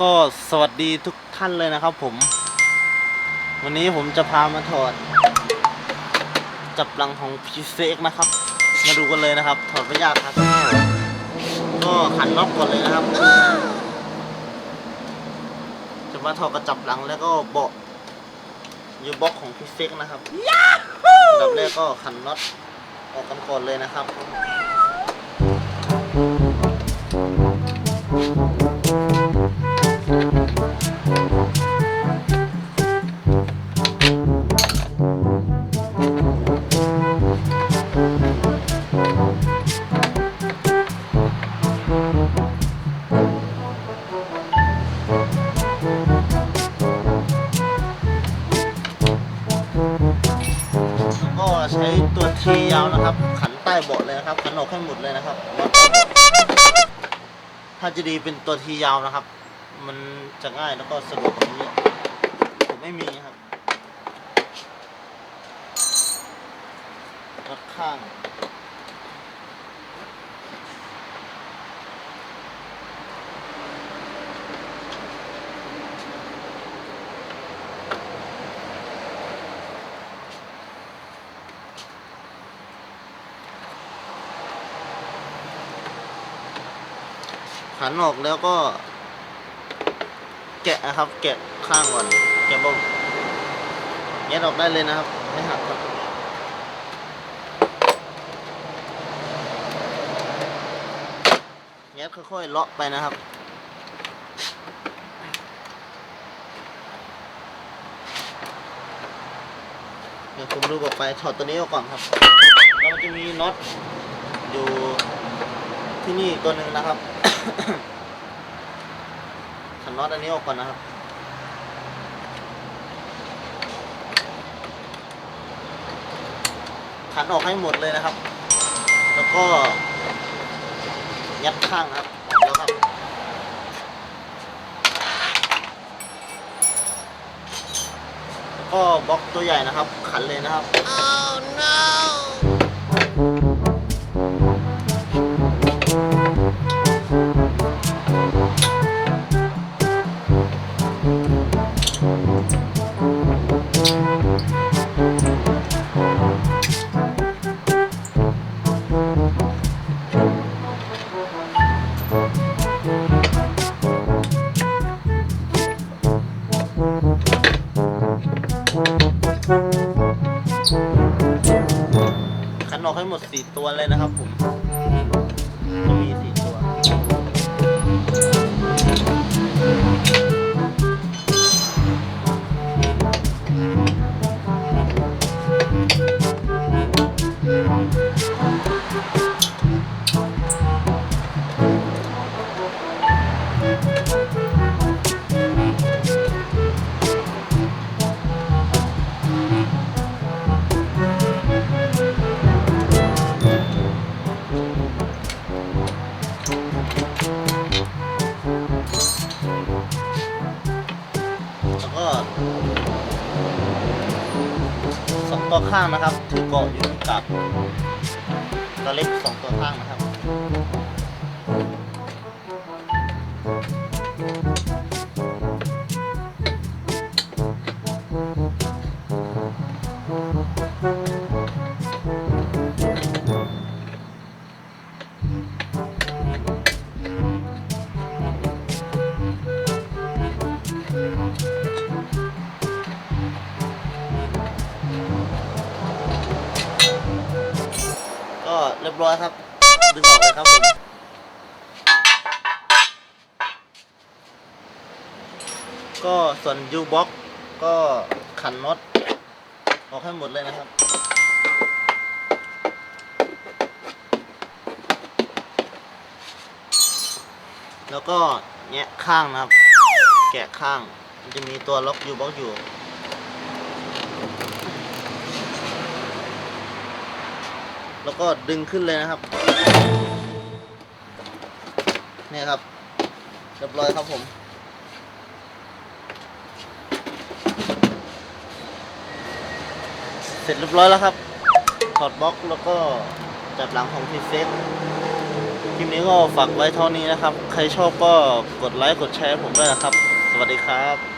ก็สวัสดีทุกท่านเลยนะครับผม วันนี้ผมจะพามาถอด จับหลังของพีเซกนะครับ มาดูกันเลยนะครับ ถอดไม่ยากครับ ก็ขันน็อตก่อนเลยนะครับ จะมาถอดกระจับหลังแล้วก็เบาะยูบ็อกของพีเซกนะครับอันดับแรกก็ขันน็อตออกกันก่อนเลยนะครับ ตัวทียาวนะครับ ขันใต้เบาะเลยนะครับขันออกให้หมดเลยนะครับถ้าจะดีเป็นตัวทียาวนะครับ มันจะง่ายแล้วก็สะดวกตรงนี้ผมไม่มีครับน็อตข้าง ขันออกแล้วก็ แกะนะครับ แกะข้างก่อนแกะบ่มแงะออกได้เลยนะครับ ไม่หักครับแงะค่อยๆเลาะไปนะครับเดี๋ยวผมดูออกไปถอดตัวนี้ออกก่อนครับแล้วจะมีน็อตอยู่ที่นี่ตัวหนึ่งนะครับ ขันน็อตอันนี้ออกก่อนนะครับ ขันออกให้หมดเลยนะครับ แล้วก็ ยัดข้างครับกแล้วครับแล้วก็บล็อกตัวใหญ่นะครับ ขันเลยนะครับ ขันออกให้หมดสี่ตัวเลยนะครับผม สองตัวข้างนะครับถือเกาะอยู่กับตัวเล็กสองตัวข้างนะครับ เรียบร้อยครับดึงออกเลยครับผมก็ส่วนยูบ็อกก็ขันน็อตออกให้หมดเลยนะครับ แล้วก็แงะข้างนะครับ แกะข้างมันจะมีตัวล็อกยูบ็อกอยู่ แล้วก็ดึงขึ้นเลยนะครับ เนี่ยครับเรียบร้อยครับผมเสร็จเรียบร้อยแล้วครับถอดบล็อกแล้วก็จับหลังของพีเซฟพีลิปนี้ก็ฝากไว้เท่านี้นะครับ ใครชอบก็กดไลค์กดแชร์ผมด้วยนะครับ สวัสดีครับ